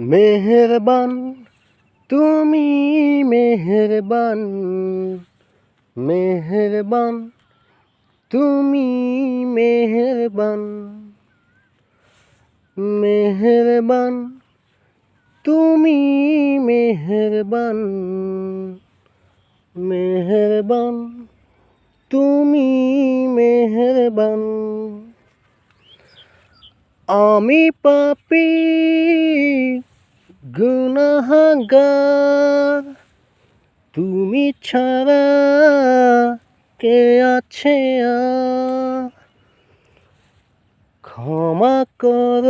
মেহেরবান তুমি মেহেরবান মেহেরবান তুমি মেহেরবান মেহেরবান তুমি মেহেরবান মেহেরবান তুমি মেহেরবান। আমি পাপি গুনাহাগার। তুমি ছাড়া কে আছে? ক্ষমা কর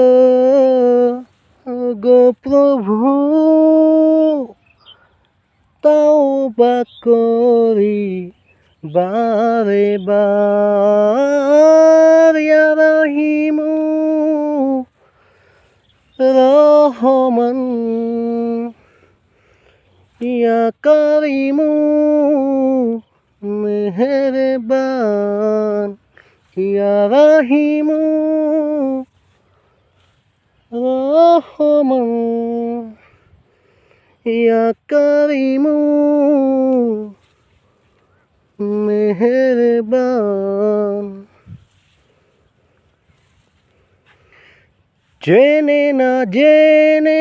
গো প্রভু। তাও বা করি বারে বার। রাহিমু, রহমান। ইয়া কারিমু মেহেরবান ইয়া রাহিমু রহমান ইয়া কারিমু মেহেরবান জেনে না জেনে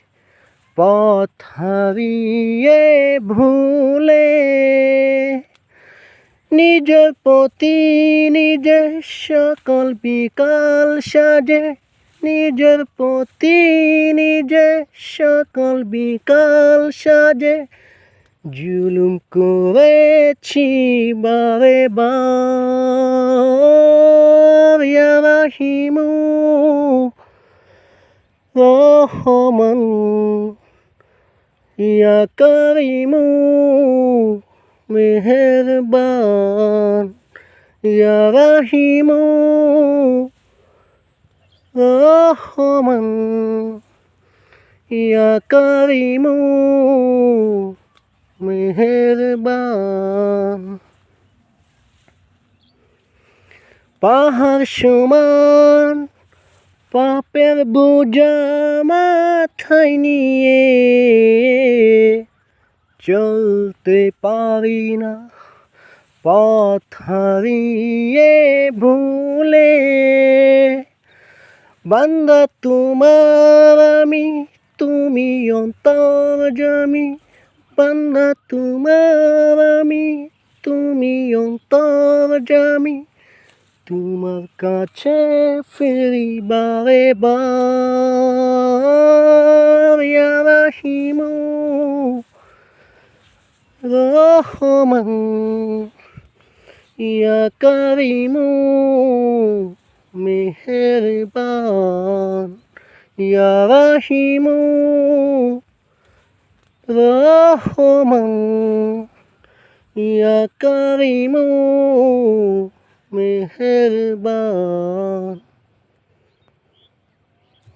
পথ হারিয়ে ভুলে নিজের প্রতি নিজের সকল বিকাল সাজে নিজের প্রতি নিজের সকল বিকাল সাজে, জুলুম করেছি বারে ইয়া রহমান। ইয়া কারিমু মেহেরবান ইয়া রাহিমু রহমান ইয়া কারিমু মেহেরবান। পাহাড় সমান পাপের বোঝা মাথায় নিয়ে চলতে পারি না, পথ হারিয়ে ভুলে। বান্দা তোমার আমি, তুমি অন্তর জমি। বান্দা তোমার আমি, তুমি অন্তর জমি। তোমার কাছে ফিরি বারে বার ইয়া রাহিমু রহমান ইয়া কারিমু মেহেরবান ইয়া রাহিমু রহমান ইয়া কারিমু মেহেরবান